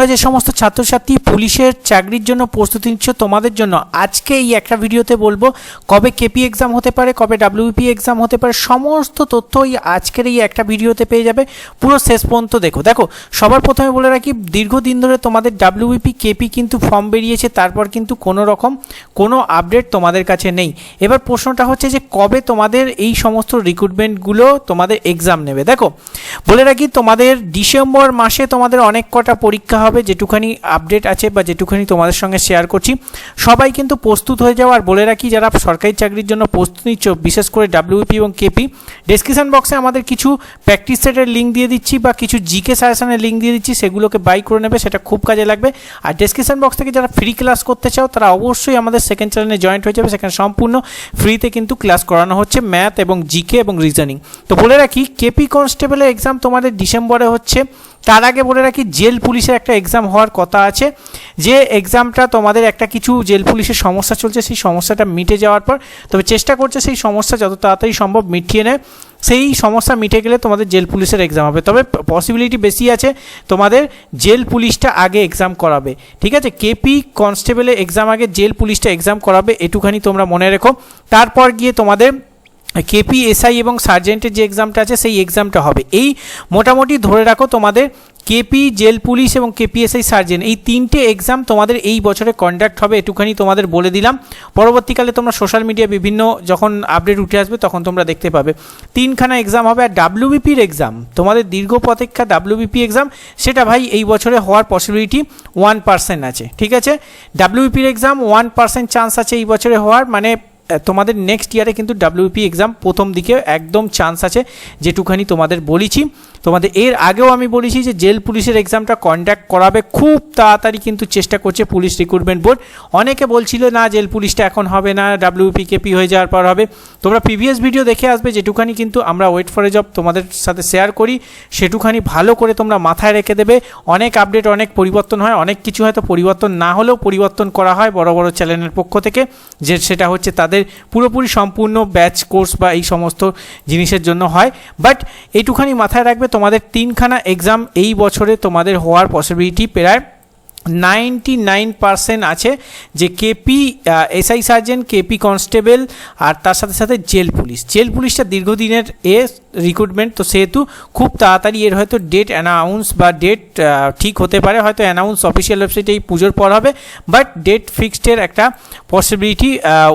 তোমরা যে সমস্ত ছাত্রছাত্রী পুলিশের চাকরির জন্য প্রস্তুতি নিচ্ছ তোমাদের জন্য, আজকে এই একটা ভিডিওতে বলব কবে কেপি এক্সাম হতে পারে, কবে ডাব্লিউপি এক্সাম হতে পারে, সমস্ত তথ্য এই আজকের এই একটা ভিডিওতে পেয়ে যাবে। পুরো শেষ পর্যন্ত দেখো। দেখো, সবার প্রথমে বলে রাখি, দীর্ঘদিন ধরে তোমাদের ডাব্লিউপি কেপি কিন্তু ফর্ম বেরিয়েছে, তারপর কিন্তু কোনো রকম কোনো আপডেট তোমাদের কাছে নেই। এবার প্রশ্নটা হচ্ছে যে কবে তোমাদের এই সমস্ত রিক্রুটমেন্টগুলো তোমাদের এক্সাম নেবে? দেখো, বলে রাখি তোমাদের ডিসেম্বর মাসে তোমাদের অনেক কটা পরীক্ষা যেটুখানি আপডেট আছে বা যেটুখানি তোমাদের সঙ্গে শেয়ার করছি। সবাই কিন্তু প্রস্তুত হয়ে যাও আর বলে রাখি, যারা সরকারি চাকরির জন্য প্রস্তুত নিচ্ছ, বিশেষ করে ডাব্লিউপি এবং কেপি ডেসক্রিপশন বক্সে আমাদের কিছু প্র্যাকটিস সেটের লিঙ্ক দিয়ে দিচ্ছি বা কিছু জিকে সাজেশনের লিঙ্ক দিয়ে দিচ্ছি, সেগুলোকে বাই করে নেবে, সেটা খুব কাজে লাগবে। আর ডেসক্রিপশন বক্স থেকে যারা ফ্রি ক্লাস করতে চাও, তারা অবশ্যই আমাদের সেকেন্ড চ্যানেলে জয়েন্ট হয়ে যাবে, সেখানে সম্পূর্ণ ফ্রিতে কিন্তু ক্লাস করানো হচ্ছে ম্যাথ এবং জিকে এবং রিজনিং তো বলে রাখি কেপি কনস্টেবলের এক্সাম তোমাদের ডিসেম্বরে হচ্ছে। তার আগে বলে রাখি, জেল পুলিশের একটা এক্সাম হওয়ার কথা আছে। যে এক্সামটা তোমাদের একটা কিছু জেল পুলিশের সমস্যা চলছে, সেই সমস্যাটা মিটে যাওয়ার পর, তবে চেষ্টা করছে সেই সমস্যা যত তাড়াতাড়ি সম্ভব মিটিয়ে নেয়। সেই সমস্যা মিটে গেলে তোমাদের জেল পুলিশের এক্সাম হবে। তবে পসিবিলিটি বেশি আছে, তোমাদের জেল পুলিশটা আগে এক্সাম করাবে। ঠিক আছে? কেপি কনস্টেবলের এক্সাম আগে জেল পুলিশটা এক্সাম করাবে, এটুখানি তোমরা মনে রেখো। তারপর গিয়ে তোমাদের কেপি এসআই এবং সার্জেন্টের যে এক্সামটা আছে, সেই এক্সামটা হবে। এই মোটামুটি ধরে রাখো তোমাদের কেপি জেল পুলিশ এবং কেপিএসআই সার্জেন এই তিনটে এক্সাম তোমাদের এই বছরে কন্ডাক্ট হবে, একটুখানি তোমাদের বলে দিলাম। পরবর্তীকালে তোমরা সোশ্যাল মিডিয়া বিভিন্ন যখন আপডেট উঠে আসবে, তখন তোমরা দেখতে পাবে। তিনখানা এক্সাম হবে, আর ডাব্লিউবিপির এক্সাম তোমাদের দীর্ঘ প্রতীক্ষা ডাব্লিউবিপি এক্সাম সেটা ভাই এই বছরে হওয়ার পসিবিলিটি ওয়ান পার্সেন্ট আছে, ঠিক আছে? ডাব্লিউবিপির এক্সাম ওয়ান পার্সেন্ট চান্স আছে এই বছরে হওয়ার মানে তোমাদের নেক্সট ইয়ারে কিন্তু ডাব্লিউপি এক্সাম প্রথম দিকে একদম চান্স আছে। যেটুখানি তোমাদের বলেছি। তোমাদের এর আগেও আমি বলেছি যে জেল পুলিশের এক্সামটা কন্ডাক্ট করাবে খুব তাড়াতাড়ি কিন্তু চেষ্টা করছে পুলিশ রিক্রুটমেন্ট বোর্ড অনেকে বলছিল, না, জেল পুলিশটা এখন হবে না ডাব্লিউপি কেপি হয়ে যাওয়ার পর হবে। তোমরা প্রিভিয়াস ভিডিও দেখে আসবে যেটুখানি কিন্তু আমরা ওয়েট ফর এ জব তোমাদের সাথে শেয়ার করি। সেটুখানি ভালো করে তোমরা মাথায় রেখে দেবে। অনেক আপডেট অনেক পরিবর্তন হয়। অনেক কিছু হয়তো পরিবর্তন না হলেও পরিবর্তন করা হয় বড় বড় চ্যানেলের পক্ষ থেকে। যে সেটা হচ্ছে তাদের পুরোপুরি সম্পূর্ণ ব্যাচ, কোর্স বা এই সমস্ত জিনিসের জন্য হয়। বাট এইটুখানি মাথায় রাখবে, তোমাদের তিনখানা এক্সাম এই বছরে তোমাদের হওয়ার পসিবিলিটি প্রায় নাইনটি নাইন পার্সেন্ট আছে যে KP SI sergeant, KP constable আর তার সাথে সাথে জেল পুলিশ। জেল পুলিশটা দীর্ঘদিনের এ রিক্রুটমেন্ট তো সেহেতু খুব তাড়াতাড়ি এর হয়তো ডেট অ্যানাউন্স বা ডেট ঠিক হতে পারে, হয়তো অ্যানাউন্স অফিসিয়াল ওয়েবসাইটে এই পুজোর পর হবে বাট ডেট ফিক্সডের একটা পসিবিলিটি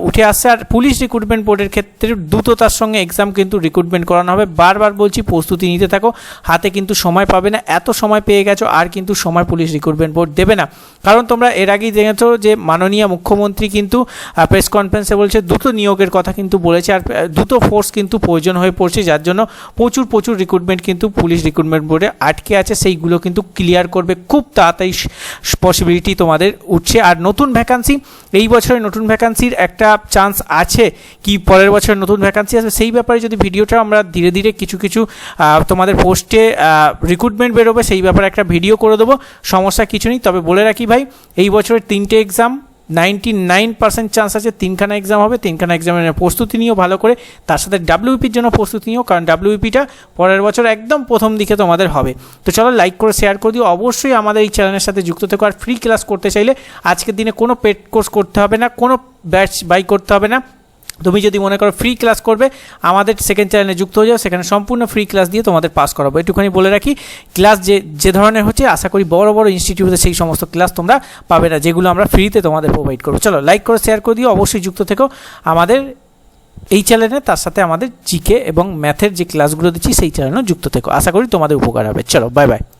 উঠে আসছে। আর পুলিশ রিক্রুটমেন্ট বোর্ডের ক্ষেত্রে দ্রুততার সঙ্গে এক্সাম কিন্তু রিক্রুটমেন্ট করানো হবে। বারবার বলছি, প্রস্তুতি নিতে থাকো। হাতে কিন্তু সময় পাবে না। এত সময় পেয়ে গেছো, আর কিন্তু সময় পুলিশ রিক্রুটমেন্ট বোর্ড দেবে না। কারণ তোমরা এর আগেই দেখেছ যে মাননীয় মুখ্যমন্ত্রী কিন্তু প্রেস কনফারেন্সে বলছে, দ্রুত নিয়োগের কথা কিন্তু বলেছে আর দ্রুত ফোর্স কিন্তু প্রয়োজন হয়ে পড়ছে, যার জন্য প্রচুর প্রচুর রিক্রুটমেন্ট কিন্তু পুলিশ রিক্রুটমেন্ট বোর্ডে আটকে আছে। সেইগুলো কিন্তু ক্লিয়ার করবে খুব তাড়াতাড়ি পসিবিলিটি তোমাদের উঠছে। আর নতুন ভ্যাকান্সি এই বছরে নতুন ভ্যাকান্সির একটা চান্স আছে কি পরের বছর নতুন ভ্যাকান্সি আসবে? সেই ব্যাপারে যদি ভিডিওটা আমরা ধীরে ধীরে কিছু কিছু তোমাদের পোস্টে রিক্রুটমেন্ট বেরোবে, সেই ব্যাপারে একটা ভিডিও করে দেবো। সমস্যা কিছু নেই। তবে বলে রাখি ভাই, এই বছরের তিনটে exam ninety nine percent chance আছে তিনখানা এক্সাম হবে, তিনখানা এক্সামের প্রস্তুতি নিয়েও ভালো করে। তার সাথে ডাব্লিউপির জন্য প্রস্তুতি নিও, কারণ ডাব্লিউপিটা পরের বছর একদম প্রথম দিকে তোমাদের হবে। তো চলো লাইক করে শেয়ার করে দিও। অবশ্যই আমাদের এই চ্যানেলের সাথে যুক্ত থেকো আর ফ্রি ক্লাস করতে চাইলে আজকের দিনে কোনো পেড কোর্স করতে হবে না, কোনো ব্যাচ বাই করতে হবে না। তুমি যদি মনে করো ফ্রি ক্লাস করবে, আমাদের সেকেন্ড চ্যানেলে যুক্ত হয়ে যাও, সেখানে সম্পূর্ণ ফ্রি ক্লাস দিয়ে তোমাদের পাস করাবো। একটুখানি বলে রাখি ক্লাস যে যে ধরনের হচ্ছে, আশা করি বড় বড় ইনস্টিটিউটে সেই সমস্ত ক্লাস তোমরা পাবে না, যেগুলো আমরা ফ্রিতে তোমাদের প্রোভাইড করব। চলো লাইক করে শেয়ার করে দিও, অবশ্যই যুক্ত থেকো। আমাদের এই চ্যানেলে তার সাথে আমাদের জিকে এবং ম্যাথের যে ক্লাসগুলো দিচ্ছি, সেই চ্যানেলেও যুক্ত থেকো। আশা করি তোমাদের উপকার হবে। চলো বাই বাই